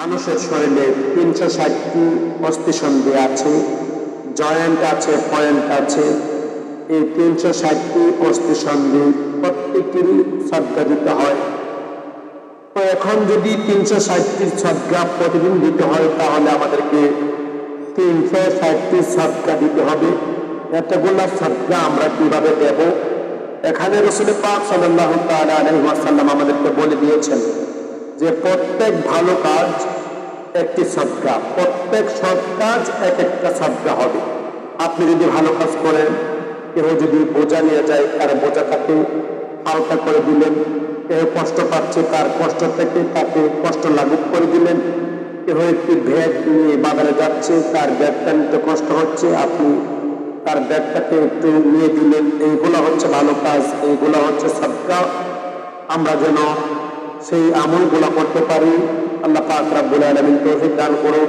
মানুষের শরীরে তিনশো ষাটটি অস্থিসন্ধি আছে, জয়েন্ট আছে, পয়েন্ট আছে। এই তিনশো ষাটটি অস্থিসন্ধি প্রত্যেকটিরই সদ্গা দিতে হয়। তো এখন যদি তিনশো ষাটটি সদ্গা প্রতিদিন দিতে হয়, তাহলে আমাদেরকে তিনশো ষাটটি সদ্গা দিতে হবে। এতগুলো সদ্গা আমরা কীভাবে দেব? এখানে রসুল পাক সাল্লাহ আলহিহাসাল্লাম আমাদেরকে বলে দিয়েছেন যে প্রত্যেক ভালো কাজ একটি সদ্গা, প্রত্যেক সৎ কাজ এক একটা সদ্গা হবে। আপনি যদি ভালো কাজ করেন, কেউ যদি বোঝা নিয়ে যায়, তার বোঝাটাকে হালকা করে দিলেন, কেউ কষ্ট পাচ্ছে, তার কষ্ট থেকে তাকে কষ্ট লাঘব করে দিলেন, কেউ একটি ব্যাগ নিয়ে বাজারে যাচ্ছে, তার ব্যাগটা নিতে কষ্ট হচ্ছে, আপনি তার ব্যাগটাকে একটু নিয়ে দিলেন, এইগুলো হচ্ছে ভালো কাজ, এইগুলো হচ্ছে সদ্গা। আমরা যেন সেই আমলগুলা করতে পারি। আল্লাহ পাক রাব্বুল আলামিন তৌফিক দান আমিন